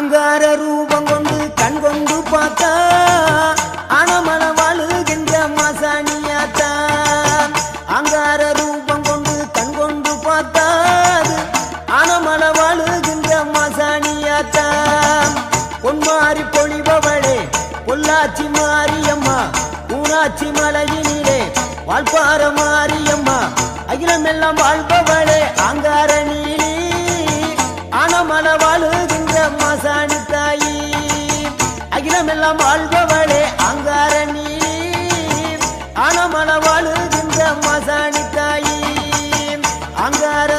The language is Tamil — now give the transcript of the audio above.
ஆங்கார ரூபம் கொண்டு கண் கொண்டு பார்த்தா அணமண வாழுகின்ற மாசாணியாத்தா. ஆங்கார ரூபம் கொண்டு கண் கொண்டு பார்த்தா அணமண வாழுகின்ற மாசாணியாத்தா. பொன்மாறி பொழிபவளே பொள்ளாச்சி மாரியம்மா பூனாச்சி மலையினிலே வாழ்பார மாரியம்மா. அகிலமெல்லாம் வாழ்பவளே ஆங்கார நீலி அணமண வாழுகின்ற அம்மா சாணி தாயி அகிலமெல்லாம் வாழ்பவளே அங்காரணி ஆனமல வாழுகின்ற அம்மா சாணி தாயி அங்கார